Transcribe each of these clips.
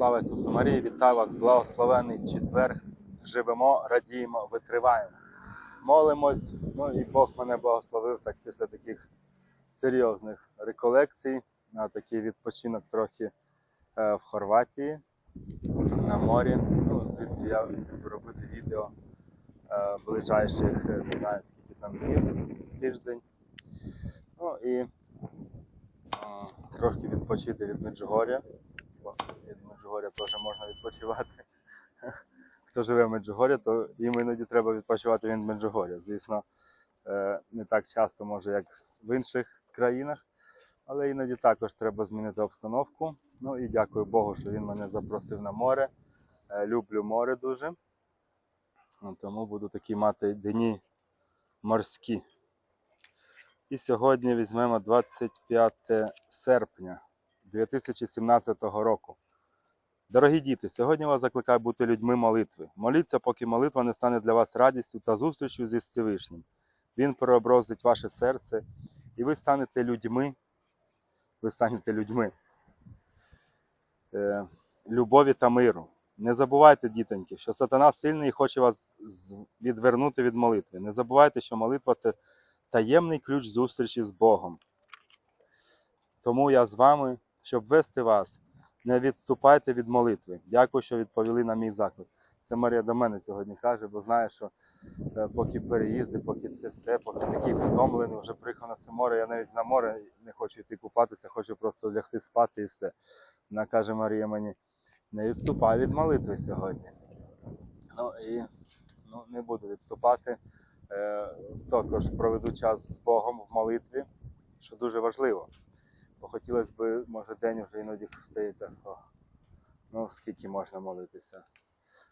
Слава Ісусу Марії, вітаю вас, благословений четвер. Живемо, радіємо, витриваємо. Молимось. Ну і Бог мене благословив так після таких серйозних реколекцій на такий відпочинок трохи е, в Хорватії на морі. Ну, звідки я буду робити відео е, ближайших, е, не знаю скільки там днів, тиждень. Ну і трохи відпочити від Меджугор'я від Меджугоря теж можна відпочивати. Хто живе в Меджугорі, то їм іноді треба відпочивати від Меджугоря. Звісно, е, не так часто, може, як в інших країнах, але іноді також треба змінити обстановку. Ну і дякую Богу, що він мене запросив на море. Е, Люблю море дуже. Ну, Тому буду такі мати дні морські. І сьогодні візьмемо 25 серпня. 2017 року. Дорогі діти, сьогодні вас закликаю бути людьми молитви. Моліться, поки молитва не стане для вас радістю та зустрічю зі Всевишнім. Він переобразить ваше серце, і ви станете людьми. Ви станете людьми е, любові та миру. Не забувайте, дітоньки, що сатана сильний і хоче вас відвернути від молитви. Не забувайте, що молитва це таємний ключ зустрічі з Богом. Тому я з вами, щоб вести вас. Не відступайте від молитви. Дякую, що відповіли на мій заклик. Це Марія до мене сьогодні каже, бо знає, що е, поки переїзди, поки це все, поки такий втомлений, вже приїхав на це море. Я навіть на море не хочу йти купатися, хочу просто лягти спати і все. Вона каже Марія мені, не відступай від молитви сьогодні. Ну і ну, не буду відступати. Е, також проведу час з Богом в молитві, що дуже важливо. Бо хотілося б, може, день вже іноді стається, о, ну скільки можна молитися.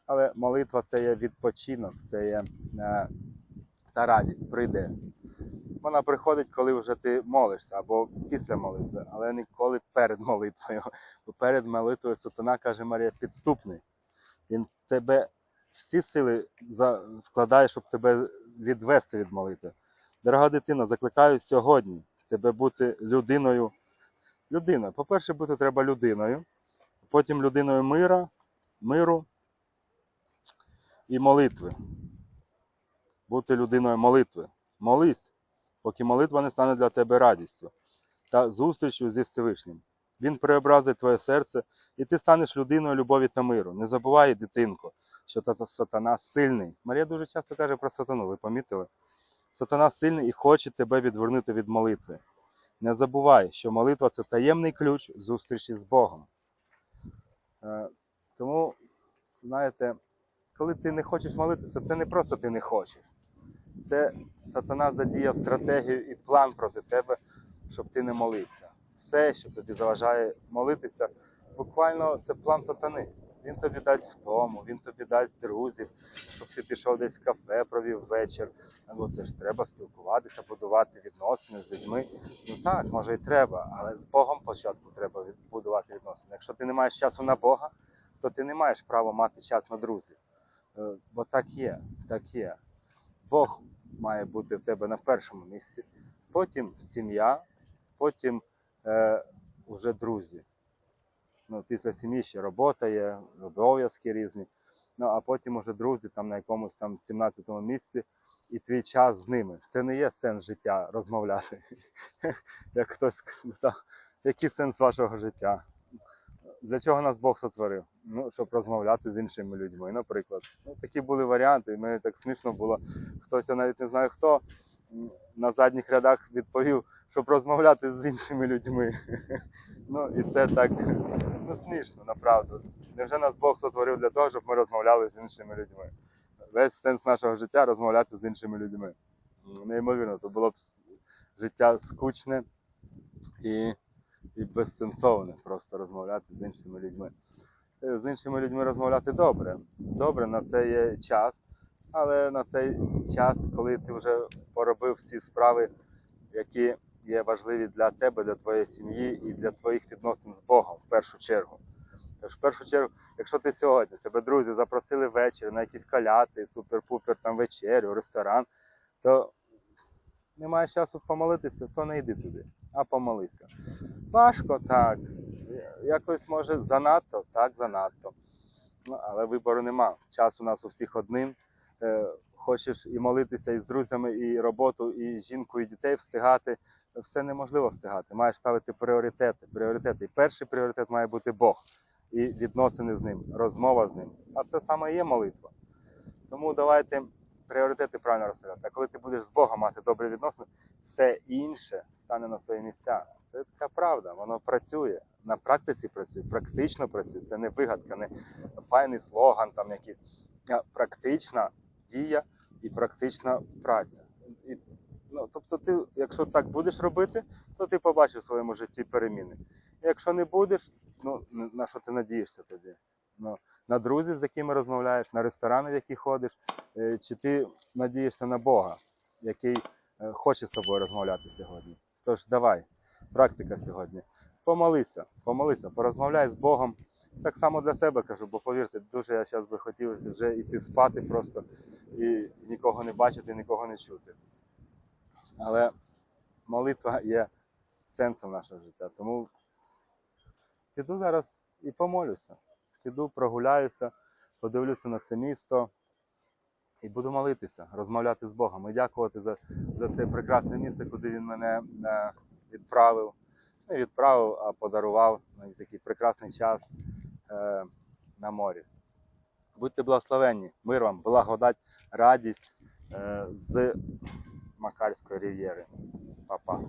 Але молитва це є відпочинок, це є е, та радість прийде. Вона приходить, коли вже ти молишся, або після молитви, але ніколи перед молитвою. Бо перед молитвою сатана каже Марія, підступний. Він тебе всі сили вкладає, щоб тебе відвести від молитви. Дорога дитина, закликаю сьогодні тебе бути людиною людина. По-перше, бути треба людиною, потім людиною мира, миру і молитви. Бути людиною молитви. Молись, поки молитва не стане для тебе радістю та зустрічю зі Всевишнім. Він преобразить твоє серце, і ти станеш людиною любові та миру. Не забувай, дитинко, що сатана сильний. Марія дуже часто каже про сатану, ви помітили? Сатана сильний і хоче тебе відвернути від молитви. Не забувай, що молитва це таємний ключ зустрічі з Богом. Е, Тому, знаєте, коли ти не хочеш молитися, це не просто ти не хочеш. Це сатана задіяв стратегію і план проти тебе, щоб ти не молився. Все, що тобі заважає молитися, буквально це план сатани. Він тобі дасть втому, він тобі дасть друзів, щоб ти пішов десь в кафе, провів вечір. Ну це ж треба спілкуватися, будувати відносини з людьми. Ну так, може і треба, але з Богом спочатку треба будувати відносини. Якщо ти не маєш часу на Бога, то ти не маєш права мати час на друзів. Е, Бо так є, так є. Бог має бути в тебе на першому місці, потім сім'я, потім е, вже друзі. Ну, після сім'ї ще робота є, обов'язки різні. Ну а потім уже друзі там на якомусь там 17-му місці і твій час з ними. Це не є сенс життя розмовляти. Як хтось сказав, який сенс вашого життя? Для чого нас Бог сотворив? Ну, щоб розмовляти з іншими людьми, наприклад. Ну, такі були варіанти, і мені так смішно було. Хтось, я навіть не знаю хто, на задніх рядах відповів, щоб розмовляти з іншими людьми. Ну, і це так ну, смішно, направду. Невже нас Бог сотворив для того, щоб ми розмовляли з іншими людьми? Весь сенс нашого життя розмовляти з іншими людьми. Неймовірно, це було б життя скучне і, і безсенсовне просто розмовляти з іншими людьми. Е, З іншими людьми розмовляти добре. Добре, на це є час, але на цей час, коли ти вже поробив всі справи, які є важливі для тебе, для твоєї сім'ї і для твоїх відносин з Богом в першу чергу. Тож, в першу чергу, якщо ти сьогодні, тебе друзі запросили ввечері на якісь коляції, супер-пупер, там вечерю, ресторан, то не маєш часу помолитися, то не йди туди, а помолися. Важко так. якось може занадто, так, занадто. Ну, але вибору нема. Час у нас у всіх один. Е, хочеш і молитися і з друзями, і роботу, і жінку, і дітей встигати. Все неможливо встигати. Маєш ставити пріоритети. пріоритети. І перший пріоритет має бути Бог і відносини з ним, розмова з ним. А це саме і є молитва. Тому давайте пріоритети правильно розставляти. А коли ти будеш з Богом мати добрі відносини, все інше стане на свої місця. Це така правда, воно працює. На практиці працює, практично працює. Це не вигадка, не файний слоган, там якийсь практична дія і практична праця. І, ну, тобто, ти, якщо так будеш робити, то ти побачиш в своєму житті переміни. Якщо не будеш, ну на що ти надієшся тоді? Ну, на друзів, з якими розмовляєш, на ресторани, в які ходиш, Е, чи ти надієшся на Бога, який е, хоче з тобою розмовляти сьогодні. Тож давай, практика сьогодні. Помолися, помолися, порозмовляй з Богом. Так само для себе кажу, бо повірте, дуже я зараз би хотів вже йти спати просто і нікого не бачити, нікого не чути. Але молитва є сенсом нашого життя. Тому піду зараз і помолюся. Піду, прогуляюся, подивлюся на це місто і буду молитися, розмовляти з Богом і дякувати за, за це прекрасне місце, куди він мене е, відправив. Не відправив, а подарував мені такий прекрасний час е, на морі. Будьте благословенні, мир вам, благодать, радість е, з Макарської рів'єри. Па-па.